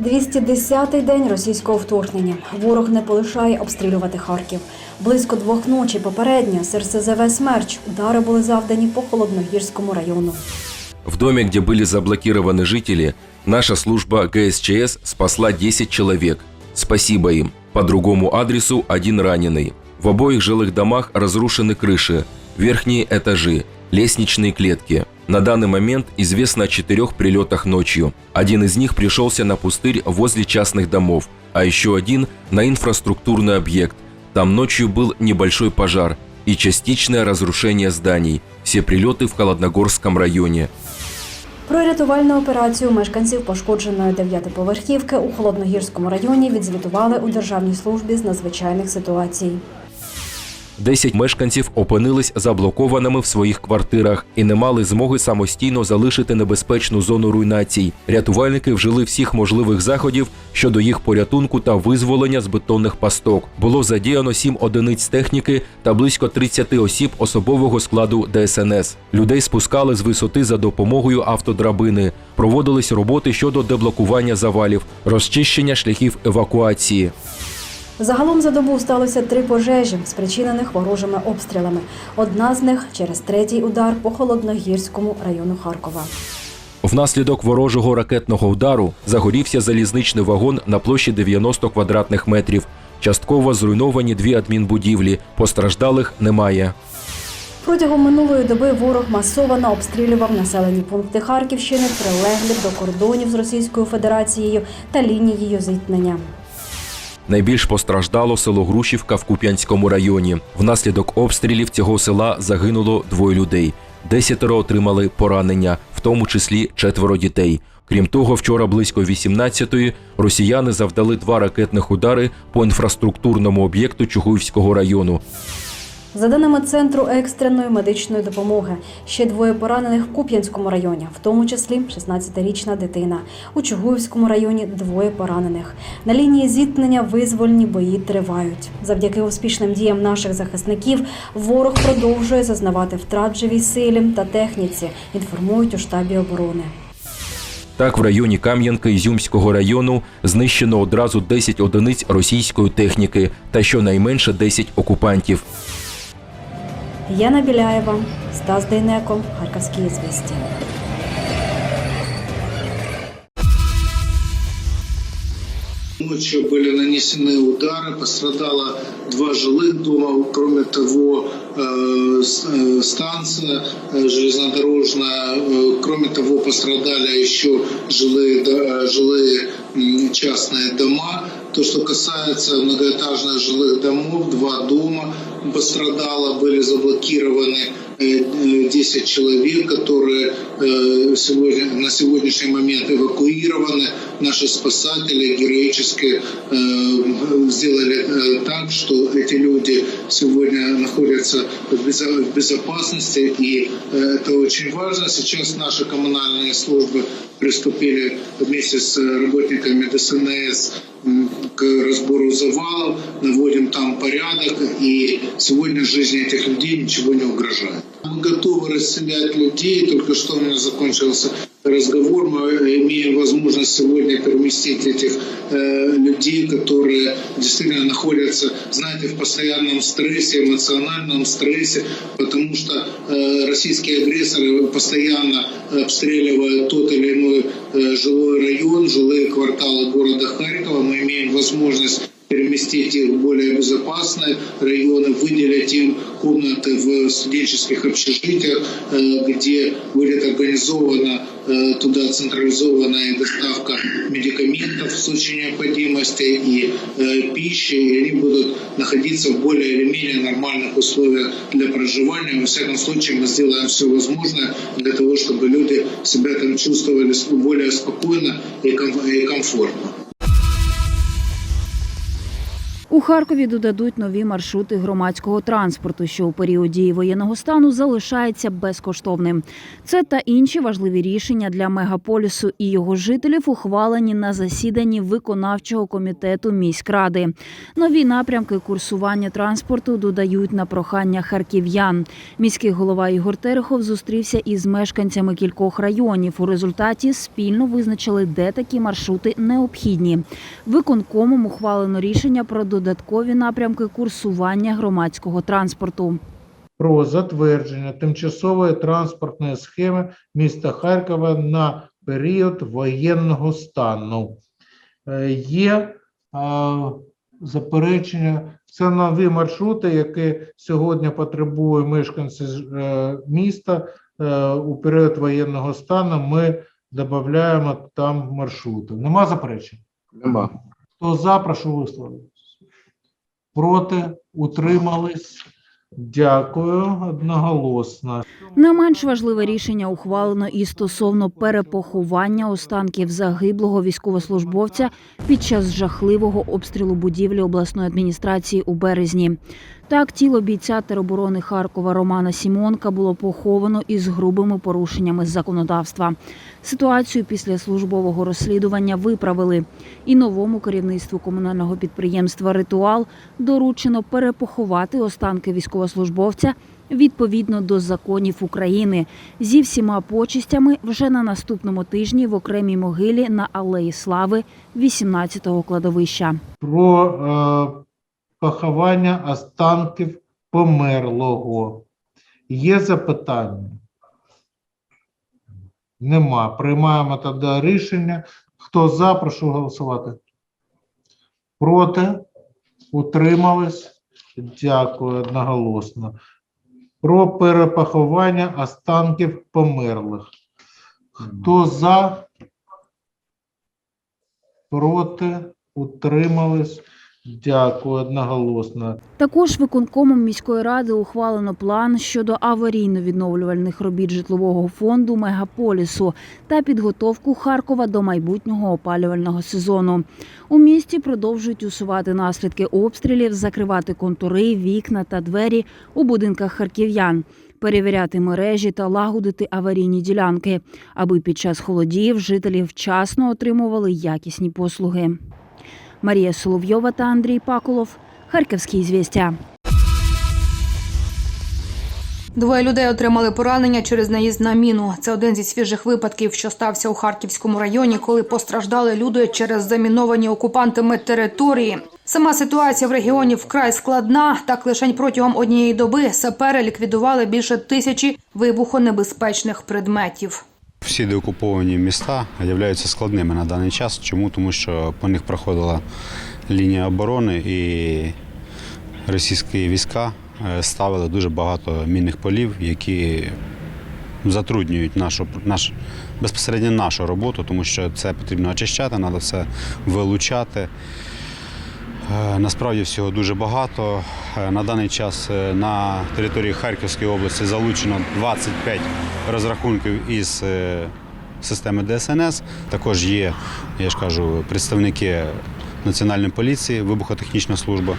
210-й день російського вторгнення. Ворог не полишає обстрілювати Харків. Близько двох ночі попередньо з РСЗВ «Смерч» удари були завдані по Холодногірському району. В доме, где были заблокированы жители, наша служба ГСЧС спасла 10 человек. Спасибо им. По другому адресу один раненый. В обоих жилых домах разрушены крыши, верхние этажи, лестничные клетки. На данный момент известно о четырех прилетах ночью. Один из них пришелся на пустырь возле частных домов, а еще один на инфраструктурный объект. Там ночью был небольшой пожар и частичное разрушение зданий. Все прилеты в Холодногорском районе. Про рятувальну операцію мешканців пошкодженої дев'ятиповерхівки у Холодногірському районі відзвітували у Державній службі з надзвичайних ситуацій. 10 мешканців опинились заблокованими в своїх квартирах і не мали змоги самостійно залишити небезпечну зону руйнацій. Рятувальники вжили всіх можливих заходів щодо їх порятунку та визволення з бетонних пасток. Було задіяно 7 одиниць техніки та близько 30 осіб особового складу ДСНС. Людей спускали з висоти за допомогою автодрабини. Проводились роботи щодо деблокування завалів, розчищення шляхів евакуації. Загалом за добу сталося три пожежі, спричинених ворожими обстрілами. Одна з них через третій удар по Холодногірському району Харкова. Внаслідок ворожого ракетного удару загорівся залізничний вагон на площі 90 квадратних метрів. Частково зруйновані дві адмінбудівлі. Постраждалих немає. Протягом минулої доби ворог масово обстрілював населені пункти Харківщини, прилеглі до кордонів з Російською Федерацією та лінією зіткнення. Найбільш постраждало село Грушівка в Куп'янському районі. Внаслідок обстрілів цього села загинуло двоє людей. Десятеро отримали поранення, в тому числі четверо дітей. Крім того, вчора близько 18-ї росіяни завдали два ракетних удари по інфраструктурному об'єкту Чугуївського району. За даними центру екстреної медичної допомоги, ще двоє поранених в Куп'янському районі, в тому числі 16-річна дитина. У Чугуївському районі двоє поранених. На лінії зіткнення визвольні бої тривають. Завдяки успішним діям наших захисників ворог продовжує зазнавати втрат живій силі та техніці. Інформують у штабі оборони. Так, в районі Кам'янка Ізюмського району знищено одразу 10 одиниць російської техніки та щонайменше 10 окупантів. Яна Біляєва, Стас Дейнеко, Харківські звісті. Ночью были нанесены удары, пострадало два жилых дома, кроме того, э, с- э, станция э, железнодорожная, э, кроме того, пострадали еще жилые, до- э, жилые м, частные дома. То, что касается многоэтажных жилых домов, два дома пострадало, были заблокированы э, э, 10 человек, которые э, сегодня, на сегодняшний момент эвакуированы. Наши спасатели героически э, сделали э, так, что эти люди сегодня находятся в безо- в безопасности, и э, это очень важно. Сейчас наши коммунальные службы приступили вместе с работниками ДСНС к разбору завалов, наводим там порядок, и сегодня жизни этих людей ничего не угрожает. Мы готовы расселять людей, только что у меня закончился разговор, мы имеем возможность сегодня переместить этих э, людей, которые действительно находятся, знаете, в постоянном стрессе, эмоциональном стрессе, потому что э, российские агрессоры постоянно обстреливают тот или иной э, жилой район, жилые кварталы города Харькова. Мы имеем возможность переместить их в более безопасные районы, выделить им комнаты в студенческих общежитиях, э, где будет организована э, туда централизованная доставка медикаментов в случае необходимости и э, пищи, и они будут находиться в более или менее нормальных условиях для проживания. Во всяком случае, мы сделаем все возможное для того, чтобы люди себя там чувствовали более спокойно и ком- и комфортно. У Харкові додадуть нові маршрути громадського транспорту, що у період дії воєнного стану залишається безкоштовним. Це та інші важливі рішення для мегаполісу і його жителів ухвалені на засіданні виконавчого комітету міськради. Нові напрямки курсування транспорту додають на прохання харків'ян. Міський голова Ігор Терехов зустрівся із мешканцями кількох районів. У результаті спільно визначили, де такі маршрути необхідні. Виконкомом ухвалено рішення про додаткові напрямки курсування громадського транспорту. про затвердження тимчасової транспортної схеми міста Харкова на період воєнного стану. Е, Є е, заперечення. Це нові маршрути, які сьогодні потребують мешканці е, міста е, у період воєнного стану. Ми додаємо там маршрути. Нема заперечень? Нема. Хто за, прошу висловитися. Проти, утримались. Дякую, одноголосно. Не менш важливе рішення ухвалено і стосовно перепоховання останків загиблого військовослужбовця під час жахливого обстрілу будівлі обласної адміністрації у березні. Так, тіло бійця тероборони Харкова Романа Сімонка було поховано із грубими порушеннями законодавства. Ситуацію після службового розслідування виправили. І новому керівництву комунального підприємства Ритуал доручено перепоховати останки військовослужбовця відповідно до законів України зі всіма почистями вже на наступному тижні в окремій могилі на Алеї Слави 18-го кладовища. Про е, поховання останків померлого. Є запитання? Нема. Приймаємо тоді рішення. Хто за, прошу голосувати. Проти? Утримались? Дякую, одноголосно. Про перепоховання останків померлих. Хто за? Проти? Утримались? Дякую, одноголосно. Також виконкомом міської ради ухвалено план щодо аварійно-відновлювальних робіт житлового фонду мегаполісу та підготовку Харкова до майбутнього опалювального сезону. У місті продовжують усувати наслідки обстрілів, закривати контури, вікна та двері у будинках харків'ян. Перевіряти мережі та лагодити аварійні ділянки, аби під час холодів жителі вчасно отримували якісні послуги. Марія Соловйова та Андрій Паколов. Харківські звістя. Двоє людей отримали поранення через наїзд на міну. Це один зі свіжих випадків, що стався у Харківському районі, коли постраждали люди через заміновані окупантами території. Сама ситуація в регіоні вкрай складна. Так лише протягом однієї доби сапери ліквідували більше тисячі вибухонебезпечних предметів. Всі деокуповані міста являються складними на даний час. Чому? Тому що по них проходила лінія оборони і російські війська е, ставили дуже багато мінних полів, які затруднюють нашу, наш, безпосередньо нашу роботу, тому що це потрібно очищати, треба все вилучати. Е, Насправді всього дуже багато. Е, На даний час е, на території Харківської області залучено 25 розрахунків із системи ДСНС. Також є, я ж кажу, представники Національної поліції, вибухотехнічна служба,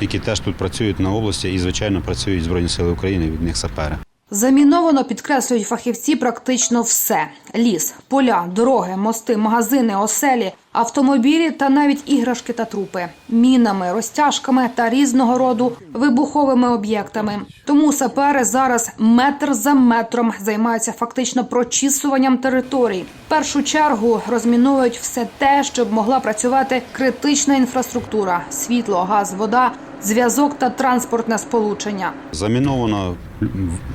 які теж тут працюють на області і, звичайно, працюють Збройні Сили України від них сапери. Заміновано підкреслюють фахівці практично все: ліс, поля, дороги, мости, магазини, оселі, автомобілі та навіть іграшки та трупи, мінами, розтяжками та різного роду вибуховими об'єктами. Тому сапери зараз метр за метром займаються фактично прочісуванням територій. В першу чергу розміновують все те, щоб могла працювати критична інфраструктура: світло, газ, вода, зв'язок та транспортне сполучення. Заміновано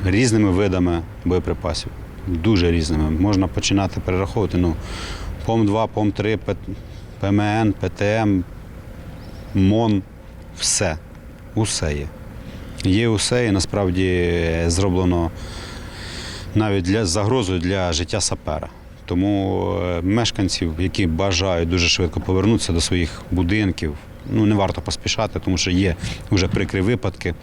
різними видами боєприпасів, дуже різними. Можна починати перераховувати. Ну, ПОМ-2, ПОМ-3, ПМН, ПТМ, МОН, все. Усе є. Є усе і насправді зроблено навіть для загрозою для життя сапера. Тому е, мешканців, які бажають дуже швидко повернутися до своїх будинків, ну не варто поспішати, тому що є вже прикрі випадки,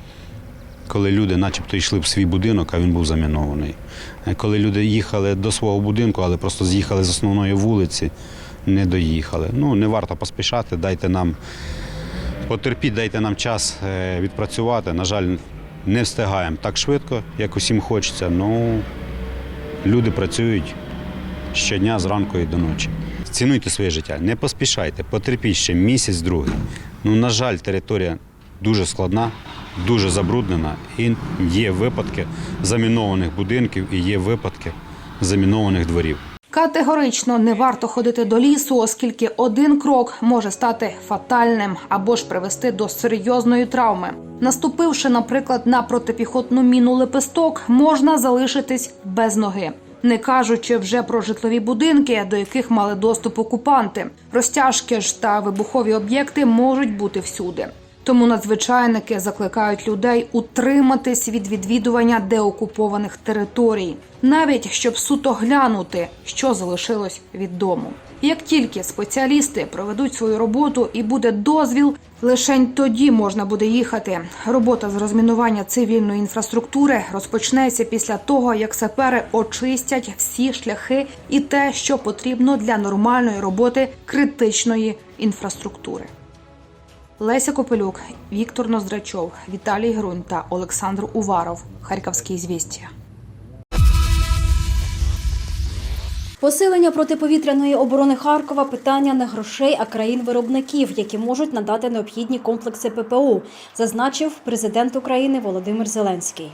коли люди начебто йшли в свій будинок, а він був замінований. Е, Коли люди їхали до свого будинку, але просто з'їхали з основної вулиці, не доїхали. Ну, не варто поспішати, дайте нам Потерпіть, дайте нам час е, відпрацювати. На жаль, не встигаємо так швидко, як усім хочеться. Ну, люди працюють щодня зранку і до ночі. Цінуйте своє життя, не поспішайте, потерпіть ще місяць, другий. Ну, на жаль, територія дуже складна, дуже забруднена, і є випадки замінованих будинків, і є випадки замінованих дворів. Категорично не варто ходити до лісу, оскільки один крок може стати фатальним або ж привести до серйозної травми. Наступивши, наприклад, на протипіхотну міну лепесток, можна залишитись без ноги. Не кажучи вже про житлові будинки, до яких мали доступ окупанти. Розтяжки ж та вибухові об'єкти можуть бути всюди. Тому надзвичайники закликають людей утриматись від відвідування деокупованих територій, навіть щоб суто глянути, що залишилось від дому. Як тільки спеціалісти проведуть свою роботу і буде дозвіл, лишень тоді можна буде їхати. Робота з розмінування цивільної інфраструктури розпочнеться після того, як сапери очистять всі шляхи і те, що потрібно для нормальної роботи критичної інфраструктури. Леся Копелюк, Віктор Ноздрачов, Віталій Грунь та Олександр Уваров. Харківські звістя. Посилення протиповітряної оборони Харкова питання не грошей, а країн-виробників, які можуть надати необхідні комплекси ППО, зазначив президент України Володимир Зеленський.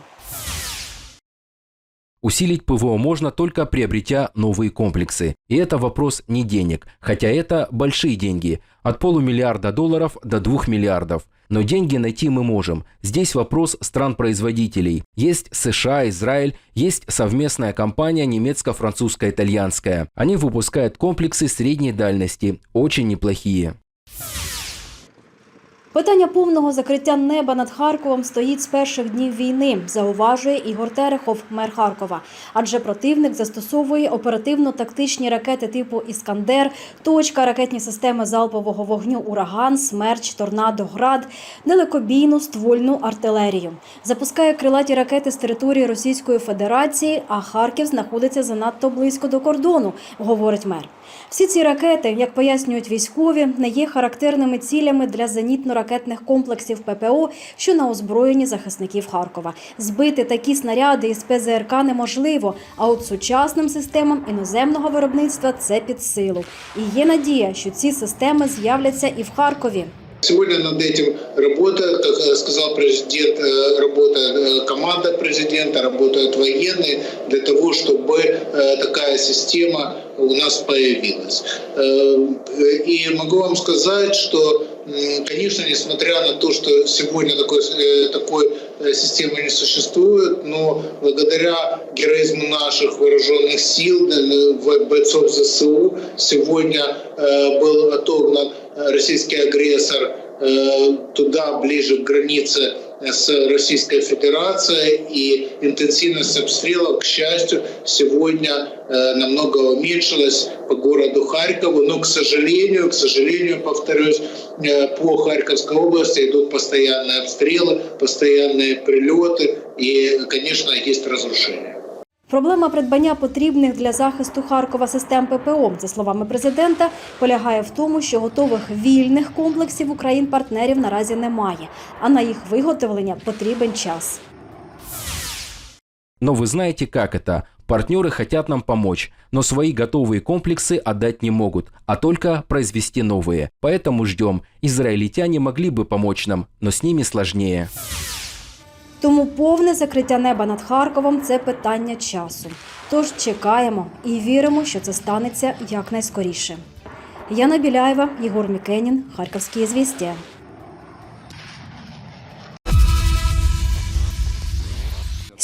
Усилить ПВО можно только приобретя новые комплексы. И это вопрос не денег, хотя это большие деньги, от полумиллиарда долларов до двух миллиардов. Но деньги найти мы можем. Здесь вопрос стран-производителей. Есть США, Израиль, есть совместная компания немецко-французско-итальянская. Они выпускают комплексы средней дальности, очень неплохие. Питання повного закриття неба над Харковом стоїть з перших днів війни, зауважує Ігор Терехов, мер Харкова. Адже противник застосовує оперативно-тактичні ракети типу Іскандер, точка, ракетні системи залпового вогню Ураган, Смерч, Торнадо, Град, далекобійну ствольну артилерію. Запускає крилаті ракети з території Російської Федерації, а Харків знаходиться занадто близько до кордону, говорить мер. Всі ці ракети, як пояснюють військові, не є характерними цілями для зенітно-ракетних комплексів ППО, що на озброєнні захисників Харкова. Збити такі снаряди із ПЗРК неможливо. А от сучасним системам іноземного виробництва це під силу. І є надія, що ці системи з'являться і в Харкові. Сегодня над этим работает, как э, сказал президент, э, работает э, команда президента, работают военные для того, чтобы э, такая система у нас появилась. Э, И могу вам сказать, что, м, конечно, несмотря на то, что сегодня такой, э, такой э, системы не существует, но благодаря героизму наших вооруженных сил, э, в- бойцов ЗСУ, сегодня э, был отогнан э, российский агрессор э, туда, ближе к границе с Российской Федерацией, и интенсивность обстрелов, к счастью, сегодня э, намного уменьшилась по городу Харькову, но, к сожалению, к сожалению, повторюсь, э, по Харьковской области идут постоянные обстрелы, постоянные прилеты, и, конечно, есть разрушения. Проблема придбання потрібних для захисту Харкова систем ППО, за словами президента, полягає в тому, що готових вільних комплексів у країн-партнерів наразі немає, а на їх виготовлення потрібен час. Но вы знаете, как это. Партнеры хотят нам помочь, но свои готовые комплексы отдать не могут, а только произвести новые. Поэтому ждем. Израильтяне могли бы помочь нам, но с ними сложнее. Тому повне закриття неба над Харковом це питання часу. Тож чекаємо і віримо, що це станеться якнайскоріше. Яна Біляєва, Єгор Мікенін, Харківські звістя.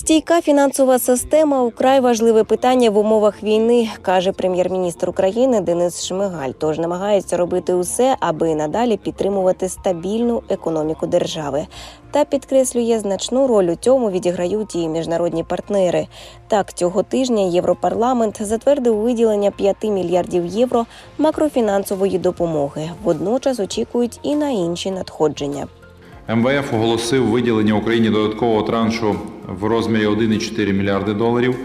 Стійка фінансова система украй важливе питання в умовах війни, каже прем'єр-міністр України Денис Шмигаль. Тож намагається робити усе, аби надалі підтримувати стабільну економіку держави. Та підкреслює значну роль у цьому відіграють і міжнародні партнери. Так, цього тижня Європарламент затвердив виділення 5 мільярдів євро макрофінансової допомоги. Водночас очікують і на інші надходження. МВФ оголосив виділення Україні додаткового траншу в розмірі 1,4 мільярди доларів.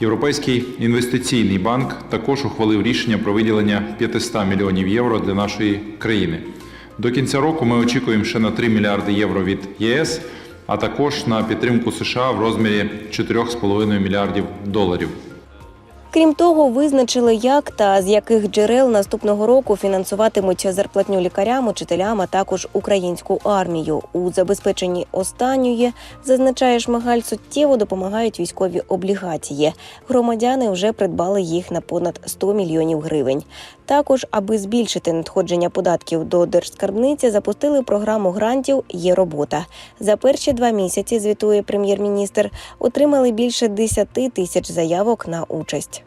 Європейський інвестиційний банк також ухвалив рішення про виділення 500 мільйонів євро для нашої країни. До кінця року ми очікуємо ще на 3 мільярди євро від ЄС, а також на підтримку США в розмірі 4,5 мільярдів доларів. Крім того, визначили, як та з яких джерел наступного року фінансуватимуть зарплатню лікарям, учителям, а також українську армію. У забезпеченні останньої зазначає Шмигаль, суттєво допомагають військові облігації. Громадяни вже придбали їх на понад 100 мільйонів гривень. Також, аби збільшити надходження податків до держскарбниці, запустили програму грантів Є робота. За перші два місяці, звітує прем'єр-міністр, отримали більше 10 тисяч заявок на участь.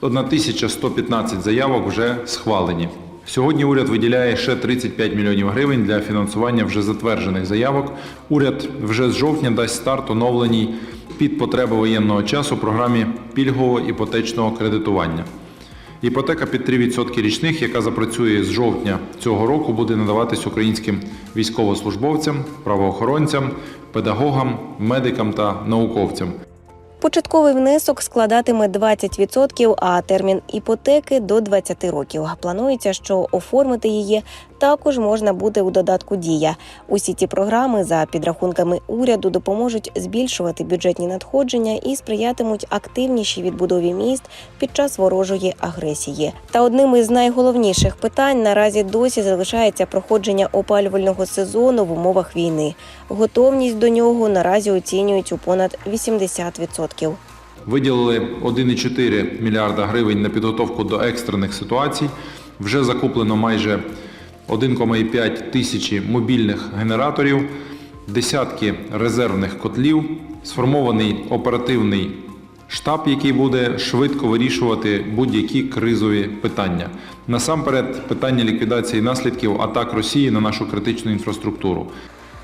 1115 заявок вже схвалені. Сьогодні уряд виділяє ще 35 мільйонів гривень для фінансування вже затверджених заявок. Уряд вже з жовтня дасть старт оновленій під потреби воєнного часу програмі пільгового іпотечного кредитування. Іпотека під 3% річних, яка запрацює з жовтня цього року, буде надаватись українським військовослужбовцям, правоохоронцям, педагогам, медикам та науковцям. Початковий внесок складатиме 20%, а термін іпотеки до 20 років. Планується, що оформити її також можна буде у додатку Дія. Усі ці програми за підрахунками уряду допоможуть збільшувати бюджетні надходження і сприятимуть активнішій відбудові міст під час ворожої агресії. Та одним із найголовніших питань наразі досі залишається проходження опалювального сезону в умовах війни. Готовність до нього наразі оцінюють у понад 80%. Виділили 1,4 мільярда гривень на підготовку до екстрених ситуацій. Вже закуплено майже 1,5 тисячі мобільних генераторів, десятки резервних котлів, сформований оперативний штаб, який буде швидко вирішувати будь-які кризові питання. Насамперед, питання ліквідації наслідків атак Росії на нашу критичну інфраструктуру.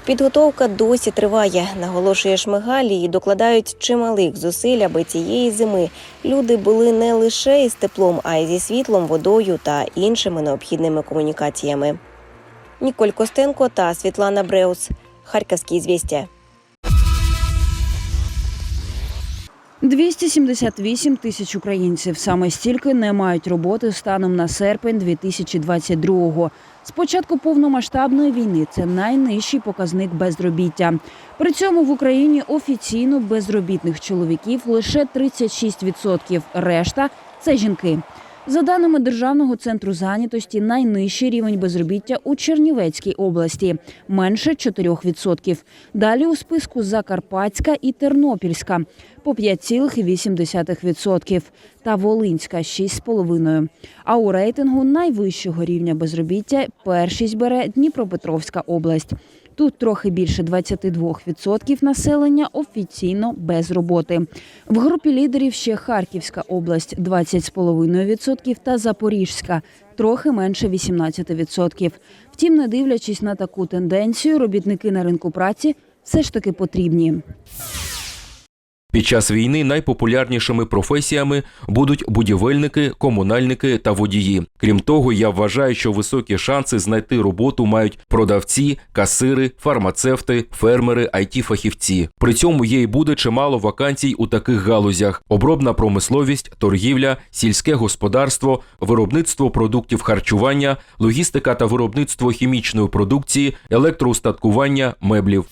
Підготовка досі триває, наголошує Шмигалі, і докладають чималих зусиль, аби цієї зими люди були не лише із теплом, а й зі світлом, водою та іншими необхідними комунікаціями. Ніколь Костенко та Світлана Бреус. Харківські звістя. 278 тисяч українців саме стільки не мають роботи станом на серпень 2022-го. З початку повномасштабної війни це найнижчий показник безробіття. При цьому в Україні офіційно безробітних чоловіків лише 36%, решта це жінки. За даними Державного центру зайнятості, найнижчий рівень безробіття у Чернівецькій області менше 4%. Далі у списку Закарпатська і Тернопільська по 5,8% та Волинська 6,5%. А у рейтингу найвищого рівня безробіття першість бере Дніпропетровська область. Тут трохи більше 22% населення офіційно без роботи. В групі лідерів ще Харківська область 20,5% та Запорізька трохи менше 18%. Втім, не дивлячись на таку тенденцію, робітники на ринку праці все ж таки потрібні. Під час війни найпопулярнішими професіями будуть будівельники, комунальники та водії. Крім того, я вважаю, що високі шанси знайти роботу мають продавці, касири, фармацевти, фермери, it фахівці При цьому є і буде чимало вакансій у таких галузях: обробна промисловість, торгівля, сільське господарство, виробництво продуктів харчування, логістика та виробництво хімічної продукції, електроустаткування, меблів.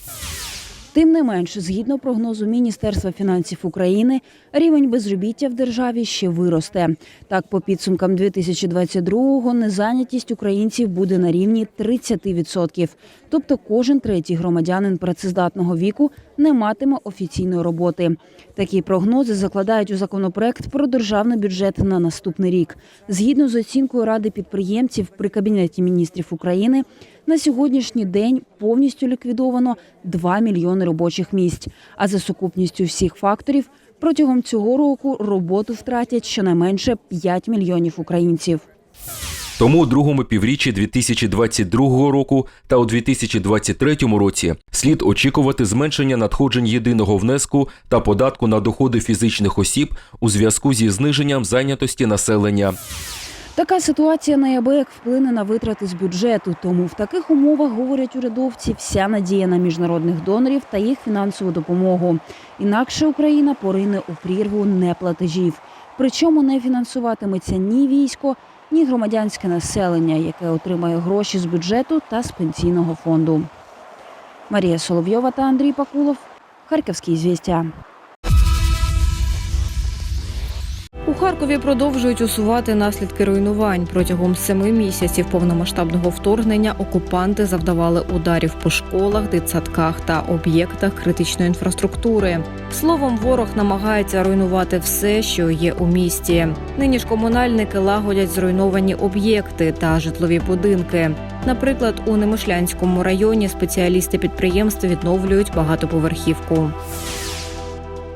Тим не менш, згідно прогнозу Міністерства фінансів України, рівень безробіття в державі ще виросте. Так, по підсумкам 2022-го незайнятість українців буде на рівні 30%. Тобто кожен третій громадянин працездатного віку не матиме офіційної роботи. Такі прогнози закладають у законопроект про державний бюджет на наступний рік. Згідно з оцінкою Ради підприємців при Кабінеті міністрів України, на сьогоднішній день повністю ліквідовано 2 мільйони робочих місць. А за сукупністю всіх факторів протягом цього року роботу втратять щонайменше 5 мільйонів українців. Тому у другому півріччі 2022 року та у 2023 році слід очікувати зменшення надходжень єдиного внеску та податку на доходи фізичних осіб у зв'язку зі зниженням зайнятості населення. Така ситуація неабияк вплине на витрати з бюджету. Тому в таких умовах говорять урядовці, вся надія на міжнародних донорів та їх фінансову допомогу. Інакше Україна порине у прірву неплатежів. Причому не фінансуватиметься ні військо, ні громадянське населення, яке отримає гроші з бюджету та з пенсійного фонду. Марія Соловйова та Андрій Пакулов. Харківські звістя. У Харкові продовжують усувати наслідки руйнувань. Протягом семи місяців повномасштабного вторгнення окупанти завдавали ударів по школах, дитсадках та об'єктах критичної інфраструктури. Словом, ворог намагається руйнувати все, що є у місті. Нині ж комунальники лагодять зруйновані об'єкти та житлові будинки. Наприклад, у Немишлянському районі спеціалісти підприємств відновлюють багатоповерхівку.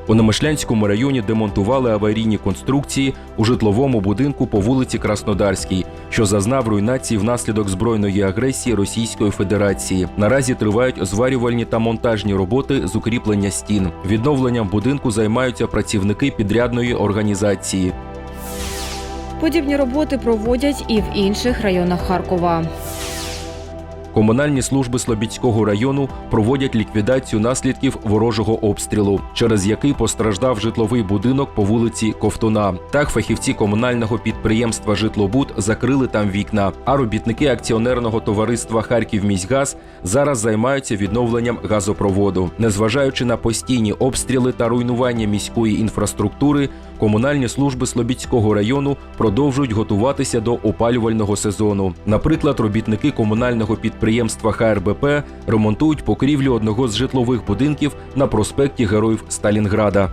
У Немишлянському районі демонтували аварійні конструкції у житловому будинку по вулиці Краснодарській, що зазнав руйнації внаслідок збройної агресії Російської Федерації. Наразі тривають зварювальні та монтажні роботи з укріплення стін. Відновленням будинку займаються працівники підрядної організації. Подібні роботи проводять і в інших районах Харкова. Комунальні служби Слобідського району проводять ліквідацію наслідків ворожого обстрілу, через який постраждав житловий будинок по вулиці Ковтуна. Так, фахівці комунального підприємства Житлобуд закрили там вікна. А робітники акціонерного товариства Харківміськгаз зараз займаються відновленням газопроводу. Незважаючи на постійні обстріли та руйнування міської інфраструктури, комунальні служби Слобідського району продовжують готуватися до опалювального сезону. Наприклад, робітники комунального підприємства ХРБП ремонтують покрівлю одного з житлових будинків на проспекті Героїв Сталінграда.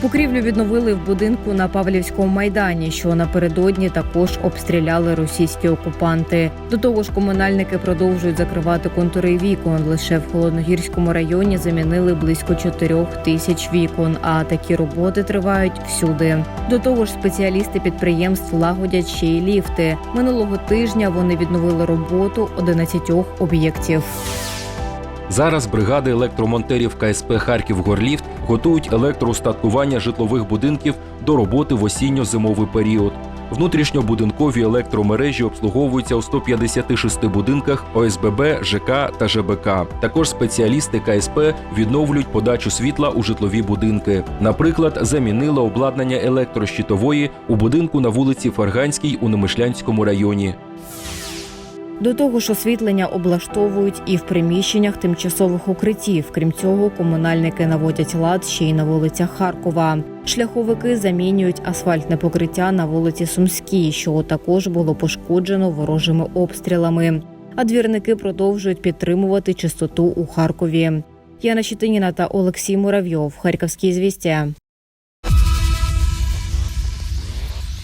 Покрівлю відновили в будинку на Павлівському майдані, що напередодні також обстріляли російські окупанти. До того ж, комунальники продовжують закривати контури вікон. Лише в холодногірському районі замінили близько 4 тисяч вікон. А такі роботи тривають всюди. До того ж, спеціалісти підприємств лагодять ще й ліфти. Минулого тижня вони відновили роботу 11 об'єктів. Зараз бригади електромонтерів КСП Харків Горліфт готують електроустаткування житлових будинків до роботи в осінньо-зимовий період. Внутрішньобудинкові електромережі обслуговуються у 156 будинках ОСББ, ЖК та ЖБК. Також спеціалісти КСП відновлюють подачу світла у житлові будинки. Наприклад, замінили обладнання електрощитової у будинку на вулиці Фарганській у Немишлянському районі. До того ж, освітлення облаштовують і в приміщеннях тимчасових укриттів. Крім цього, комунальники наводять лад ще й на вулицях Харкова. Шляховики замінюють асфальтне покриття на вулиці Сумській, що також було пошкоджено ворожими обстрілами. А двірники продовжують підтримувати чистоту у Харкові. Яна Щетиніна та Олексій Муравйов. Харківські звістя.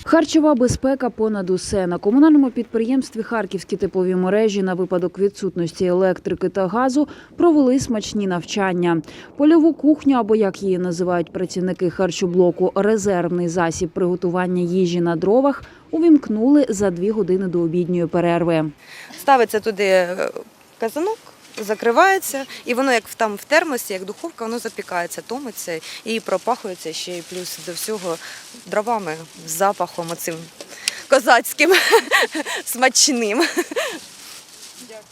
Харчова безпека понад усе на комунальному підприємстві Харківські теплові мережі на випадок відсутності електрики та газу провели смачні навчання. Польову кухню, або як її називають працівники харчоблоку, резервний засіб приготування їжі на дровах, увімкнули за дві години до обідньої перерви. ставиться туди е, казанок, закривається, і воно як там в термосі, як духовка, воно запікається, томиться і пропахується ще й плюс до всього дровами з запахом оцим козацьким, смачним.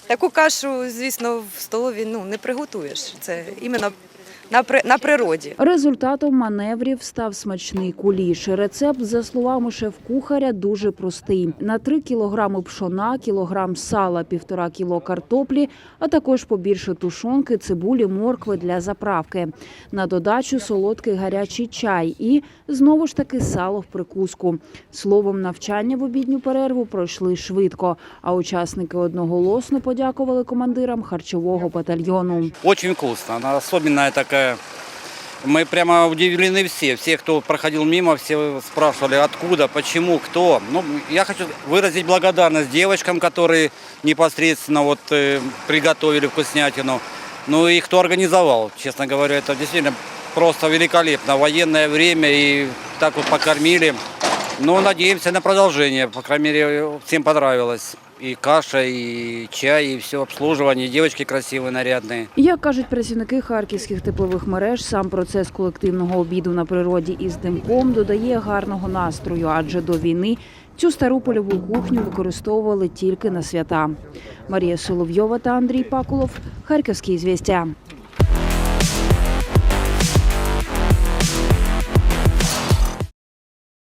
Таку кашу, звісно, в столові ну, не приготуєш. Це іменно на, при- на природі. Результатом маневрів став смачний куліш. Рецепт, за словами шеф-кухаря, дуже простий: на 3 кілограми пшона, кілограм сала, півтора кіло картоплі, а також побільше тушонки, цибулі, моркви для заправки. На додачу солодкий гарячий чай і знову ж таки сало в прикуску. Словом, навчання в обідню перерву пройшли швидко. А учасники одноголосно подякували командирам харчового батальйону. Очень вкусно. Она особенная такая. Мы прямо удивлены все. Все, кто проходил мимо, все спрашивали, откуда, почему, кто. Ну, я хочу выразить благодарность девочкам, которые непосредственно вот э, приготовили вкуснятину. Ну и кто организовал. Честно говоря, это действительно просто великолепно. Военное время и так вот покормили. Ну, надеемся на продолжение. По крайней мере, всем понравилось. И каша, и чай, и все обслуживание. Девочки красивые, нарядные. Як кажуть працівники харківських теплових мереж, сам процес колективного обіду на природі із димком додає гарного настрою, адже до війни цю стару польову кухню використовували тільки на свята. Марія Соловйова та Андрій Пакулов. Харківські звістя.